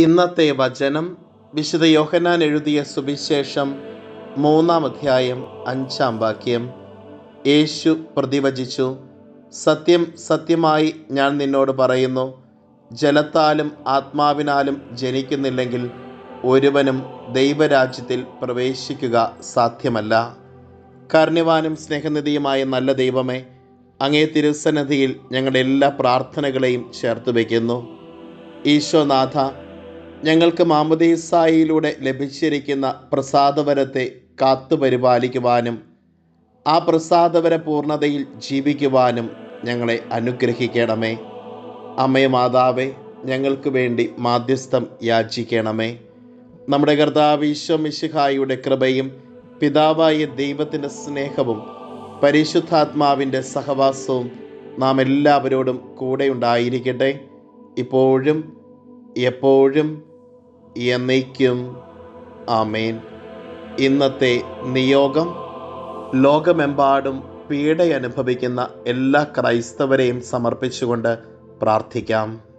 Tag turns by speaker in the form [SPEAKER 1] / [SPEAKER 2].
[SPEAKER 1] ഇന്നത്തെ വചനം വിശുദ്ധ യോഹനാൻ എഴുതിയ സുവിശേഷം മൂന്നാം അധ്യായം അഞ്ചാം വാക്യം. യേശു പ്രതിവചിച്ചു സത്യം സത്യമായി ഞാൻ നിന്നോട് പറയുന്നു ജലത്താലും ആത്മാവിനാലും ജനിക്കുന്നില്ലെങ്കിൽ ഒരുവനും ദൈവരാജ്യത്തിൽ പ്രവേശിക്കുക സാധ്യമല്ല. കാരുണ്യവാനും സ്നേഹനിധിയുമായ നല്ല ദൈവമേ അങ്ങേ തിരുസന്നിധിയിൽ ഞങ്ങളുടെ എല്ലാ പ്രാർത്ഥനകളെയും ചേർത്ത് വയ്ക്കുന്നു. ഈശോനാഥ ഞങ്ങൾക്ക് മാമദീസായിലൂടെ ലഭിച്ചിരിക്കുന്ന പ്രസാദവരത്തെ കാത്തുപരിപാലിക്കുവാനും ആ പ്രസാദവര പൂർണതയിൽ ജീവിക്കുവാനും ഞങ്ങളെ അനുഗ്രഹിക്കണമേ. അമ്മേ മാതാവേ ഞങ്ങൾക്ക് വേണ്ടി മാധ്യസ്ഥം യാചിക്കണമേ. നമ്മുടെ കർത്താവ് ഈശോ കൃപയും പിതാവായ ദൈവത്തിന്റെ സ്നേഹവും പരിശുദ്ധാത്മാവിന്റെ സഹവാസവും നാം എല്ലാവരോടും കൂടെ ഉണ്ടായിരിക്കട്ടെ. ഇപ്പോഴും എപ്പോഴും എന്നേക്കും. ആമേൻ. ഇന്നത്തെ നിയോഗം ലോകമെമ്പാടും പീഡയനുഭവിക്കുന്ന എല്ലാ ക്രൈസ്തവരെയും സമർപ്പിച്ചുകൊണ്ട് പ്രാർത്ഥിക്കാം.